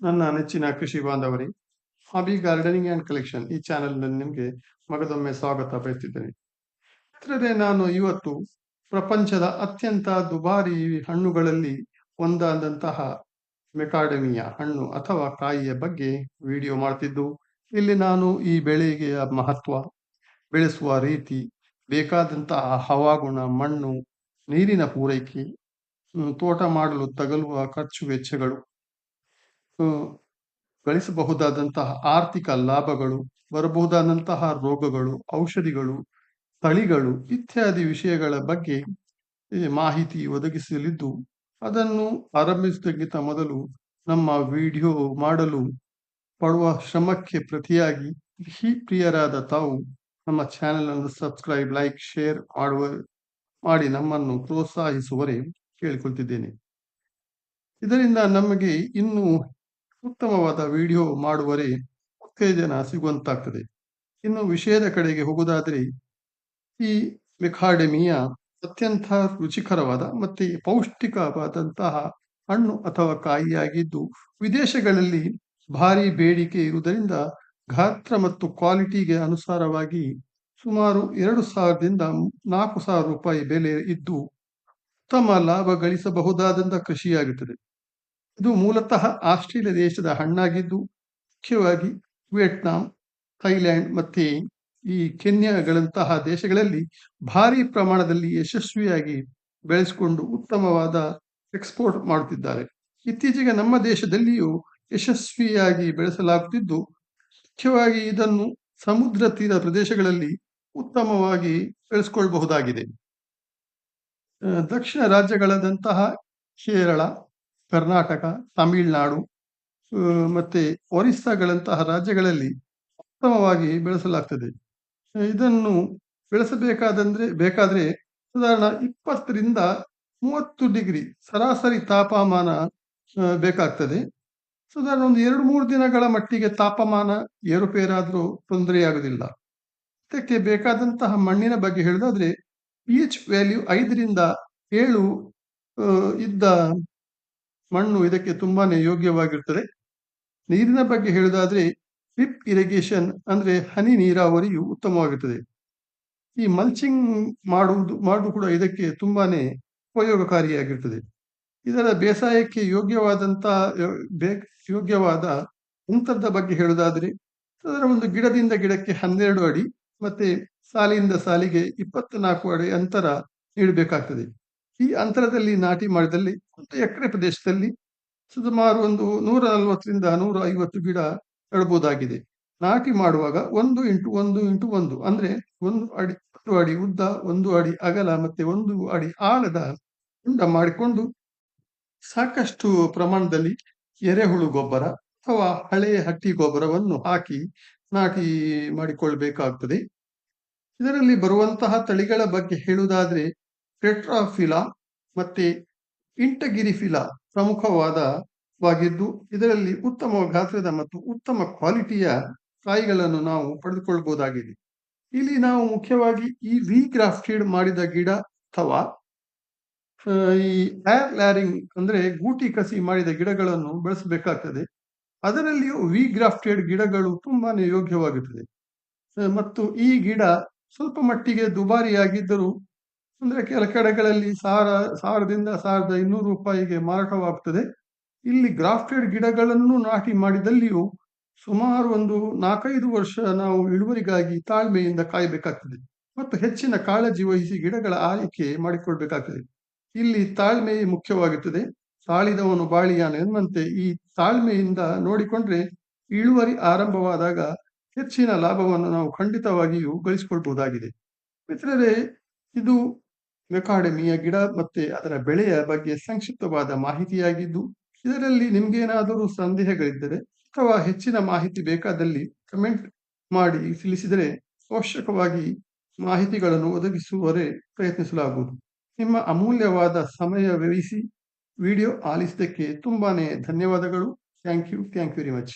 ನನ್ನ ನೆಚ್ಚಿನ ಕೃಷಿ ಬಾಂಧವರಿ ಹಾಬಿ ಗಾರ್ಡನಿಂಗ್ ಅಂಡ್ ಕಲೆಕ್ಷನ್ ಈ ಚಾನೆಲ್ನಲ್ಲಿ ನಿಮಗೆ ಮಗದೊಮ್ಮೆ ಸ್ವಾಗತ ಬಯಸಿದ್ದೇನೆ ಮಿತ್ರರೇ ನಾನು ಇವತ್ತು ಪ್ರಪಂಚದ ಅತ್ಯಂತ ದುಬಾರಿ ಹಣ್ಣುಗಳಲ್ಲಿ ಒಂದಾದಂತಹ ಮೆಕಾಡೆಮಿಯ ಹಣ್ಣು ಅಥವಾ ಕಾಯಿಯ ಬಗ್ಗೆ ವಿಡಿಯೋ ಮಾಡ್ತಿದ್ದು, ಇಲ್ಲಿ ನಾನು ಈ ಬೆಳೆಗೆ ಮಹತ್ವ, ಬೆಳೆಸುವ ರೀತಿ, ಬೇಕಾದಂತಹ ಹವಾಗುಣ, ಮಣ್ಣು, ನೀರಿನ ಪೂರೈಕೆ ತೋಟ ಮಾಡಲು ತಗಲುವ ಖರ್ಚು ವೆಚ್ಚಗಳು ಗಳಿಸಬಹುದಾದಂತಹ ಆರ್ಥಿಕ ಲಾಭಗಳು, ಬರಬಹುದಾದಂತಹ ರೋಗಗಳು, ಔಷಧಿಗಳು, ತಳಿಗಳು ಇತ್ಯಾದಿ ವಿಷಯಗಳ ಬಗ್ಗೆ ಮಾಹಿತಿ ಒದಗಿಸಲಿದ್ದು, ಅದನ್ನು ಆರಂಭಿಸುವುದಕ್ಕಿಂತ ಮೊದಲು ನಮ್ಮ ವಿಡಿಯೋ ಮಾಡಲು ಪಡುವ ಶ್ರಮಕ್ಕೆ ಪ್ರತಿಯಾಗಿ ಕೃಷಿ ಪ್ರಿಯರಾದ ತಾವು ನಮ್ಮ ಚಾನೆಲ್ ಅನ್ನು ಸಬ್ಸ್ಕ್ರೈಬ್, ಲೈಕ್, ಶೇರ್ ಮಾಡುವ, ಮಾಡಿ ನಮ್ಮನ್ನು ಪ್ರೋತ್ಸಾಹಿಸುವರೆ ಕೇಳಿಕೊಳ್ತಿದ್ದೇನೆ. ಇದರಿಂದ ನಮಗೆ ಇನ್ನೂ ಉತ್ತಮವಾದ ವಿಡಿಯೋ ಮಾಡುವರೆ ಉತ್ತೇಜನ ಸಿಗುವಂತಾಗ್ತದೆ. ಇನ್ನು ವಿಷಯದ ಕಡೆಗೆ ಹೋಗುವುದಾದರೆ, ಈ ಮೆಕಾಡೆಮಿಯ ಅತ್ಯಂತ ರುಚಿಕರವಾದ ಮತ್ತೆ ಪೌಷ್ಟಿಕವಾದಂತಹ ಹಣ್ಣು ಅಥವಾ ಕಾಯಿಯಾಗಿದ್ದು, ವಿದೇಶಗಳಲ್ಲಿ ಭಾರಿ ಬೇಡಿಕೆ ಇರುವುದರಿಂದ ಗಾತ್ರ ಮತ್ತು ಕ್ವಾಲಿಟಿಗೆ ಅನುಸಾರವಾಗಿ ಸುಮಾರು ಎರಡು ಸಾವಿರದಿಂದ ನಾಲ್ಕು ಸಾವಿರ ರೂಪಾಯಿ ಬೆಲೆ ಇದ್ದು, ಉತ್ತಮ ಲಾಭ ಗಳಿಸಬಹುದಾದಂತಹ ಕೃಷಿಯಾಗುತ್ತದೆ ಇದು ಮೂಲತಃ ಆಸ್ಟ್ರೇಲಿಯಾ ದೇಶದ ಹಣ್ಣಾಗಿದ್ದು, ಮುಖ್ಯವಾಗಿ ವಿಯೆಟ್ನಾಂ, ಥೈಲ್ಯಾಂಡ್ ಮತ್ತೆ ಈ ಕೆನ್ಯಾಗಳಂತಹ ದೇಶಗಳಲ್ಲಿ ಭಾರಿ ಪ್ರಮಾಣದಲ್ಲಿ ಯಶಸ್ವಿಯಾಗಿ ಬೆಳೆಸಿಕೊಂಡು ಉತ್ತಮವಾದ ಎಕ್ಸ್ಪೋರ್ಟ್ ಮಾಡುತ್ತಿದ್ದಾರೆ. ಇತ್ತೀಚೆಗೆ ನಮ್ಮ ದೇಶದಲ್ಲಿಯೂ ಯಶಸ್ವಿಯಾಗಿ ಬೆಳೆಸಲಾಗುತ್ತಿದ್ದು, ಮುಖ್ಯವಾಗಿ ಇದನ್ನು ಸಮುದ್ರ ತೀರ ಪ್ರದೇಶಗಳಲ್ಲಿ ಉತ್ತಮವಾಗಿ ಬೆಳೆಸಿಕೊಳ್ಳಬಹುದಾಗಿದೆ ದಕ್ಷಿಣ ರಾಜ್ಯಗಳಾದಂತಹ ಕೇರಳ ಕರ್ನಾಟಕ, ತಮಿಳುನಾಡು ಮತ್ತೆ ಒರಿಸ್ಸಾಗಳಂತಹ ರಾಜ್ಯಗಳಲ್ಲಿ ಉತ್ತಮವಾಗಿ ಬೆಳೆಸಲಾಗ್ತದೆ. ಇದನ್ನು ಬೆಳೆಸಬೇಕಾದಂದ್ರೆ, ಬೇಕಾದ್ರೆ ಸಾಧಾರಣ ಇಪ್ಪತ್ತರಿಂದ ಮೂವತ್ತು ಡಿಗ್ರಿ ಸರಾಸರಿ ತಾಪಮಾನ ಬೇಕಾಗ್ತದೆ. ಸಾಧಾರಣ ಒಂದು ಎರಡು ಮೂರು ದಿನಗಳ ಮಟ್ಟಿಗೆ ತಾಪಮಾನ ಏರುಪೇರಾದರೂ ತೊಂದರೆಯಾಗುವುದಿಲ್ಲ ಇದಕ್ಕೆ ಬೇಕಾದಂತಹ ಮಣ್ಣಿನ ಬಗ್ಗೆ ಹೇಳೋದಾದ್ರೆ, ಪಿ ಎಚ್ ವ್ಯಾಲ್ಯೂ ಐದರಿಂದ ಏಳು ಇದ್ದ ಮಣ್ಣು ಇದಕ್ಕೆ ತುಂಬಾನೇ ಯೋಗ್ಯವಾಗಿರ್ತದೆ. ನೀರಿನ ಬಗ್ಗೆ ಹೇಳುವುದಾದ್ರೆ, ಡ್ರಿಪ್ ಇರಿಗೇಷನ್ ಅಂದ್ರೆ ಹನಿ ನೀರಾವರಿಯು ಉತ್ತಮವಾಗಿರ್ತದೆ ಈ ಮಲ್ಚಿಂಗ್ ಮಾಡುವುದು ಮಾಡುವುದು ಕೂಡ ಇದಕ್ಕೆ ತುಂಬಾನೇ ಉಪಯೋಗಕಾರಿಯಾಗಿರ್ತದೆ. ಇದರ ಬೇಸಾಯಕ್ಕೆ ಯೋಗ್ಯವಾದಂತ ಯೋ- ಬೇ- ಯೋಗ್ಯವಾದ ಅಂತರದ ಬಗ್ಗೆ ಹೇಳುವುದಾದ್ರೆ, ಅದರ ಒಂದು ಗಿಡದಿಂದ ಗಿಡಕ್ಕೆ ಹನ್ನೆರಡು ಅಡಿ ಮತ್ತೆ ಸಾಲಿಯಿಂದ ಸಾಲಿಗೆ ಇಪ್ಪತ್ನಾಲ್ಕು ಅಡಿ ಅಂತರ ನೀಡಬೇಕಾಗ್ತದೆ. ಈ ಅಂತರದಲ್ಲಿ ನಾಟಿ ಮಾಡಿದಲ್ಲಿ ಒಂದು ಎಕರೆ ಪ್ರದೇಶದಲ್ಲಿ ಸುಮಾರು ಒಂದು ನೂರ ನಲವತ್ತರಿಂದ ನೂರ ಐವತ್ತು ಗಿಡ ನೆಡಬಹುದಾಗಿದೆ. ನಾಟಿ ಮಾಡುವಾಗ ಒಂದು ಇಂಟು ಒಂದು ಇಂಟು ಒಂದು ಅಂದ್ರೆ ಒಂದು ಅಡಿ ಒಂದು ಅಡಿ ಉದ್ದ, ಒಂದು ಅಡಿ ಅಗಲ ಮತ್ತೆ ಒಂದು ಅಡಿ ಆಳದ ಉಂಡ ಮಾಡಿಕೊಂಡು ಸಾಕಷ್ಟು ಪ್ರಮಾಣದಲ್ಲಿ ಎರೆಹುಳು ಗೊಬ್ಬರ ಅಥವಾ ಹಳೆಯ ಹಟ್ಟಿ ಗೊಬ್ಬರವನ್ನು ಹಾಕಿ ನಾಟಿ ಮಾಡಿಕೊಳ್ಬೇಕಾಗ್ತದೆ ಇದರಲ್ಲಿ ಬರುವಂತಹ ತಳಿಗಳ ಬಗ್ಗೆ ಹೇಳುವುದಾದ್ರೆ ಟೆಟ್ರಾಫಿಲಾ ಮತ್ತೆ ಇಂಟಗಿರಿಫಿಲಾ ಪ್ರಮುಖವಾದವಾಗಿದ್ದು ಇದರಲ್ಲಿ ಉತ್ತಮ ಗಾತ್ರದ ಮತ್ತು ಉತ್ತಮ ಕ್ವಾಲಿಟಿಯ ಕಾಯಿಗಳನ್ನು ನಾವು ಪಡೆದುಕೊಳ್ಳಬಹುದಾಗಿದೆ ಇಲ್ಲಿ ನಾವು ಮುಖ್ಯವಾಗಿ ಈ ವಿ ಗ್ರಾಫ್ಟೆಡ್ ಮಾಡಿದ ಗಿಡ ಅಥವಾ ಈ ಏರ್ ಲ್ಯಾರಿಂಗ್ ಅಂದ್ರೆ ಗೂಟಿ ಕಸಿ ಮಾಡಿದ ಗಿಡಗಳನ್ನು ಬೆಳೆಸಬೇಕಾಗ್ತದೆ. ಅದರಲ್ಲಿಯೂ ವಿ ಗ್ರಾಫ್ಟೆಡ್ ಗಿಡಗಳು ತುಂಬಾ ಯೋಗ್ಯವಾಗುತ್ತದೆ ಮತ್ತು ಈ ಗಿಡ ಸ್ವಲ್ಪ ಮಟ್ಟಿಗೆ ದುಬಾರಿಯಾಗಿದ್ದರೂ ಅಂದ್ರೆ ಕೆಲ ಕಡೆಗಳಲ್ಲಿ ಸಾವಿರ ಸಾವಿರದಿಂದ ಸಾವಿರದ ಇನ್ನೂರು ರೂಪಾಯಿಗೆ ಮಾರಾಟವಾಗ್ತದೆ. ಇಲ್ಲಿ ಗ್ರಾಫ್ಟೆಡ್ ಗಿಡಗಳನ್ನು ನಾಟಿ ಮಾಡಿದಲ್ಲಿಯೂ ಸುಮಾರು ಒಂದು ನಾಲ್ಕೈದು ವರ್ಷ ನಾವು ಇಳುವರಿಗಾಗಿ ತಾಳ್ಮೆಯಿಂದ ಕಾಯಬೇಕಾಗ್ತದೆ ಮತ್ತು ಹೆಚ್ಚಿನ ಕಾಳಜಿ ವಹಿಸಿ ಗಿಡಗಳ ಆರೈಕೆ ಮಾಡಿಕೊಳ್ಬೇಕಾಗ್ತದೆ ಇಲ್ಲಿ ತಾಳ್ಮೆ ಮುಖ್ಯವಾಗುತ್ತದೆ. ತಾಳಿದವನು ಬಾಳಿಯಾನ ಎನ್ನುವಂತೆ ಈ ತಾಳ್ಮೆಯಿಂದ ನೋಡಿಕೊಂಡ್ರೆ ಇಳುವರಿ ಆರಂಭವಾದಾಗ ಹೆಚ್ಚಿನ ಲಾಭವನ್ನು ನಾವು ಖಂಡಿತವಾಗಿಯೂ ಗಳಿಸಿಕೊಳ್ಬಹುದಾಗಿದೆ ಮಿತ್ರರೇ, ಇದು ಮೆಕಾಡೆಮಿಯ ಗಿಡ ಮತ್ತೆ ಅದರ ಬೆಳೆಯ ಬಗ್ಗೆ ಸಂಕ್ಷಿಪ್ತವಾದ ಮಾಹಿತಿಯಾಗಿದ್ದು, ಇದರಲ್ಲಿ ನಿಮ್ಗೇನಾದರೂ ಸಂದೇಹಗಳಿದ್ದರೆ ಅಥವಾ ಹೆಚ್ಚಿನ ಮಾಹಿತಿ ಬೇಕಾದಲ್ಲಿ ಕಮೆಂಟ್ ಮಾಡಿ ತಿಳಿಸಿದರೆ ಅವಶ್ಯಕವಾಗಿ ಮಾಹಿತಿಗಳನ್ನು ಒದಗಿಸುವರೆ ಪ್ರಯತ್ನಿಸಲಾಗುವುದು. ನಿಮ್ಮ ಅಮೂಲ್ಯವಾದ ಸಮಯ ವ್ಯಯಿಸಿ, ವಿಡಿಯೋ ಆಲಿಸಿದ್ದಕ್ಕೆ ತುಂಬಾನೇ ಧನ್ಯವಾದಗಳು. Thank you thank you very much.